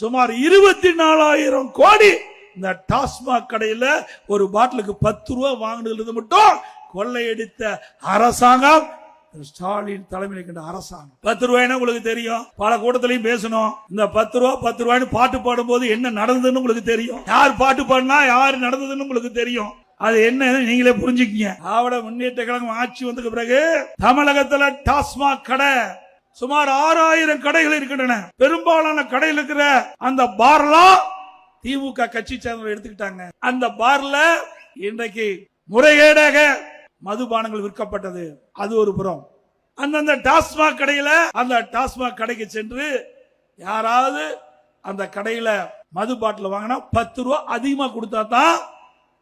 சுமார் இருபத்தி நாலாயிரம் கோடி இந்த டாஸ்மாக் கடையில ஒரு பாட்டிலுக்கு பத்து ரூபா வாங்கினது மட்டும் கொள்ளையடித்த அரசாங்கம் ஸ்டாலின் தலைமையில் இருக்கின்ற அரசாங்கம். பத்து ரூபாய்னா உங்களுக்கு தெரியும்? பல கூட்டத்திலையும் பேசணும். இந்த பத்து ரூபா பத்து ரூபாய்னு பாட்டு பாடும்போது என்ன நடந்ததுன்னு உங்களுக்கு தெரியும். யார் பாட்டு பாடினா யார் நடந்ததுன்னு உங்களுக்கு தெரியும். அது என்ன நீங்களே புரிஞ்சுக்கீங்க. ஆவட முன்னேற்ற கழகம் ஆட்சி வந்ததுக்கு பிறகு தமிழகத்துல டாஸ்மாக் கடை சுமார் ஆறாயிரம் கடைகள் இருக்கின்றன. பெரும்பாலான கடையில் இருக்கிற அந்த பார்லாம் திமுக கட்சி சேர்ந்தவர்கள் எடுத்துக்கிட்டாங்க. அந்த பார்ல இன்றைக்கு முறைகேடாக மதுபானங்கள் விற்கப்பட்டது. அது ஒரு புறம். அந்தந்த டாஸ்மாக் கடையில அந்த டாஸ்மாக் கடைக்கு சென்று யாராவது அந்த கடையில மது பாட்டில் வாங்கினா பத்து ரூபா அதிகமாக கொடுத்தா தான்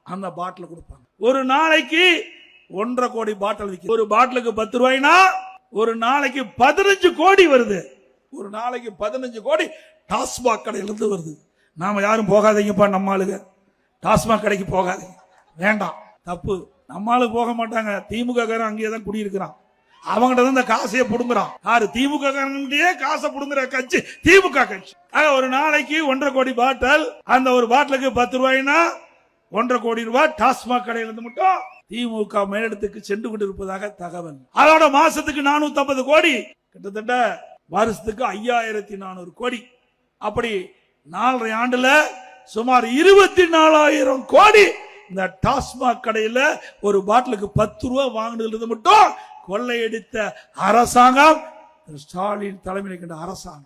அந்த பாட்டில் கொடுப்பாங்க. ஒரு நாளைக்கு ஒன்றரை கோடி பாட்டில் விற்கும் ஒரு பாட்டிலுக்கு பத்து ரூபாய்னா ஒரு நாளைக்கு பதினஞ்சு கோடி வருது. ஒரு நாளைக்கு பதினஞ்சு கோடி டாஸ்மாக் கடையிலிருந்து வருது. நாம் யாரும் போகாதீங்கப்பா நம்ம ஆளுங்க. டாஸ்மாக் கடைக்கு போகாதீங்க. வேண்டாம். தப்பு. நம்ம ஆளு போக மாட்டாங்க. திமுக காரன் அங்கேயே தான் குடியிருக்கிறான். அவங்ககிட்ட தான் இந்த காசையே பிடுங்குறான். யாரு? திமுக காரன்கிட்டயே காசை பிடுங்குற கட்சி திமுக கட்சி. ஒரு நாளைக்கு ஒன்றரை கோடி பாட்டில். அந்த ஒரு பாட்டிலுக்கு பத்து ரூபாய்னா ஒன்றரை கோடி ரூபாய் டாஸ்மாக் கடையில இருந்து மட்டும் திமுக மேலிடத்துக்கு சென்று கொண்டிருப்பதாக தகவல். அதோட மாசத்துக்கு நானூத்தி ஐம்பது கோடி கிட்டத்தட்ட வருஷத்துக்கு ஐயாயிரத்தி நானூறு கோடி. அப்படி நாலரை ஆண்டுல சுமார் இருபத்தி நாலாயிரம் கோடி இந்த டாஸ்மாக் கடையில ஒரு பாட்டிலுக்கு பத்து ரூபா வாங்கினது மட்டும் கொள்ளையடித்த அரசாங்கம் ஸ்டாலின் தலைமையில் இருக்கின்ற அரசாங்கம்.